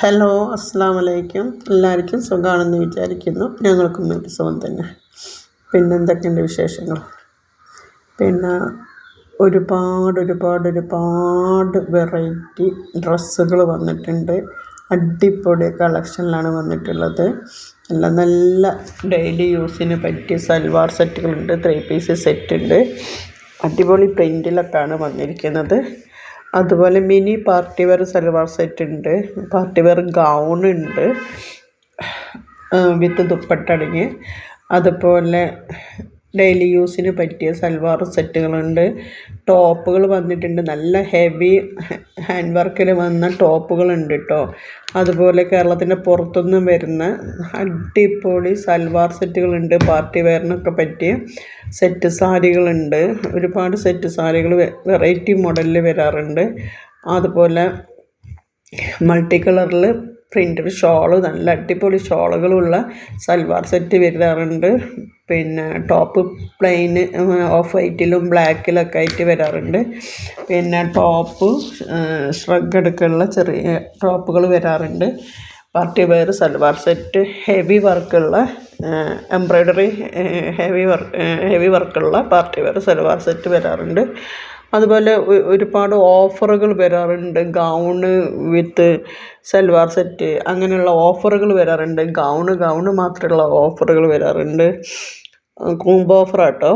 Hello അസ്സാം വലൈക്കും എല്ലാവർക്കും സുഖമാണെന്ന് വിചാരിക്കുന്നു. ഞങ്ങൾക്കും വേണ്ടി സുഖം തന്നെ. പിന്നെ എന്തൊക്കെയുണ്ട് വിശേഷങ്ങൾ? പിന്നെ ഒരുപാട് ഒരുപാട് ഒരുപാട് വെറൈറ്റി ഡ്രസ്സുകൾ വന്നിട്ടുണ്ട്. അടിപൊളി കളക്ഷനിലാണ് വന്നിട്ടുള്ളത്. നല്ല നല്ല ഡെയിലി യൂസിന് പറ്റിയ സൽവാർ സെറ്റുകളുണ്ട് ത്രീ പീസ് സെറ്റുണ്ട് അടിപൊളി പ്രിന്റിലൊക്കെയാണ് വന്നിരിക്കുന്നത്. അതുപോലെ mini party wear salwar set ഉണ്ട്. പാർട്ടി വെയർ ഗൗൺ ഉണ്ട്. വിത്ത് ദുപ്പട്ട അടങ്ങിയ. അതുപോലെ ഡെയിലി യൂസിന് പറ്റിയ സൽവാർ സെറ്റുകളുണ്ട്. ടോപ്പുകൾ വന്നിട്ടുണ്ട്. നല്ല ഹെവി ഹാൻഡ് വർക്കിൽ വന്ന ടോപ്പുകളുണ്ട് കേട്ടോ അതുപോലെ കേരളത്തിന്റെ പുറത്തുനിന്ന് വരുന്ന അടിപൊളി സൽവാർ സെറ്റുകളുണ്ട്. പാർട്ടി വെയറിനൊക്കെ പറ്റിയ സെറ്റ് സാരികളുണ്ട്. ഒരുപാട് സെറ്റ് സാരികൾ വെറൈറ്റി മോഡലിൽ വരാറുണ്ട്. അതുപോലെ മൾട്ടി കളറിൽ പ്രിന്റഡ് ഷോൾ നല്ല അടിപൊളി ഷോളുകളുള്ള സൽവാർ സെറ്റ് വരാറുണ്ട്. പിന്നെ ടോപ്പ് പ്ലെയിൻ ഓഫ് വൈറ്റിലും ബ്ലാക്കിലൊക്കെ ആയിട്ട് വരാറുണ്ട്. പിന്നെ ടോപ്പ് ഷ്രഗ് അടുക്കുള്ള ചെറിയ ടോപ്പുകൾ വരാറുണ്ട്. Party wear salwar set heavy വർക്കുള്ള embroidery heavy work heavy വർക്കുള്ള പാർട്ടി വെയർ സൽവാർ സെറ്റ് വരാറുണ്ട്. അതുപോലെ ഒരുപാട് ഓഫറുകൾ വരാറുണ്ട്. ഗൗണ് വിത്ത് സൽവാർ സെറ്റ് അങ്ങനെയുള്ള ഓഫറുകൾ വരാറുണ്ട്. ഗൗണ് ഗൗണ് മാത്രമുള്ള ഓഫറുകൾ വരാറുണ്ട്. കോംബോ ഓഫറാട്ടോ.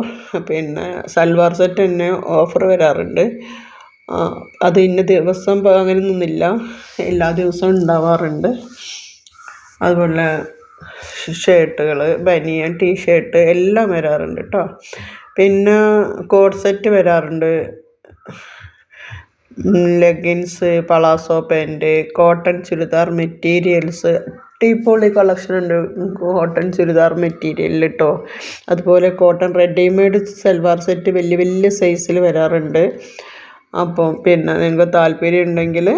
പിന്നെ സൽവാർ സെറ്റ് തന്നെ ഓഫർ വരാറുണ്ട്. അത് ഇന്ന ദിവസം അങ്ങനെ നിന്നില്ല. എല്ലാ ദിവസവും ഉണ്ടാവാറുണ്ട്. അതുപോലെ ഷർട്ടുകൾ ബനിയൻ ടീ ഷർട്ട് എല്ലാം വരാറുണ്ട് കേട്ടോ പിന്നെ കോഡ് സെറ്റ് വരാറുണ്ട്. Leggings palazzo pant cotton churidar materials. അടിപൊളി കളക്ഷൻ ഉണ്ട്. കോട്ടൺ ചുരിദാർ മെറ്റീരിയലിൽ കേട്ടോ അതുപോലെ കോട്ടൺ റെഡിമെയ്ഡ് സൽവാർ സെറ്റ് വലിയ വലിയ സൈസിൽ വരാറുണ്ട്. അപ്പോൾ പിന്നെ നിങ്ങൾക്ക് താല്പര്യം ഉണ്ടെങ്കിൽ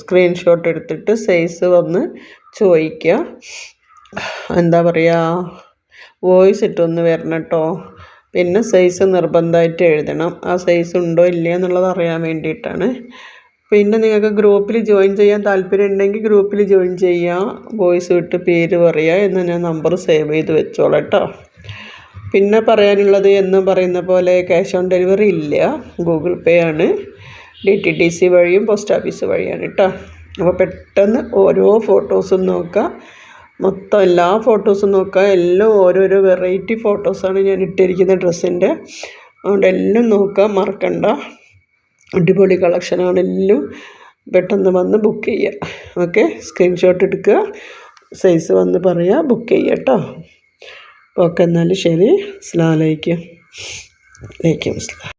സ്ക്രീൻഷോട്ട് എടുത്തിട്ട് സൈസ് വന്ന് ചോദിക്കുക. എന്താ പറയുക വോയിസ് ഇട്ടൊന്ന് വരണം കേട്ടോ പിന്നെ സൈസ് നിർബന്ധമായിട്ട് എഴുതണം. ആ സൈസ് ഉണ്ടോ ഇല്ലയോ എന്നുള്ളത് അറിയാൻ വേണ്ടിയിട്ടാണ്. പിന്നെ നിങ്ങൾക്ക് ഗ്രൂപ്പിൽ ജോയിൻ ചെയ്യാൻ താല്പര്യം ഉണ്ടെങ്കിൽ ഗ്രൂപ്പിൽ ജോയിൻ ചെയ്യാം. വോയിസ് വിട്ട് പേര് പറയുക എന്ന് ഞാൻ നമ്പർ സേവ് ചെയ്ത് വെച്ചോളാം കേട്ടോ. പിന്നെ പറയാനുള്ളത് എന്ന് പറയുന്ന പോലെ ക്യാഷ് ഓൺ ഡെലിവറി ഇല്ല. ഗൂഗിൾ പേ ആണ്. ഡി ടി ഡി സി വഴിയും പോസ്റ്റ് ഓഫീസ് വഴിയാണ് കേട്ടോ. അപ്പോൾ പെട്ടെന്ന് ഓരോ ഫോട്ടോസും നോക്കുക മൊത്തം എല്ലാ ഫോട്ടോസും നോക്കുക എല്ലാം ഓരോരോ വെറൈറ്റി ഫോട്ടോസാണ് ഞാൻ ഇട്ടിരിക്കുന്ന ഡ്രസ്സിന്റെ. അതുകൊണ്ട് എല്ലാം നോക്കുക മറക്കണ്ട. അടിപൊളി കളക്ഷനാണ് എല്ലാം. പെട്ടെന്ന് വന്ന് ബുക്ക് ചെയ്യുക ഓക്കെ സ്ക്രീൻഷോട്ട് എടുക്കുക. സൈസ് വന്ന് പറയുക ബുക്ക് ചെയ്യുക കേട്ടോ ഓക്കെ എന്നാൽ ശരി. അസ്ലാം വലൈക്കും അസ്ലാം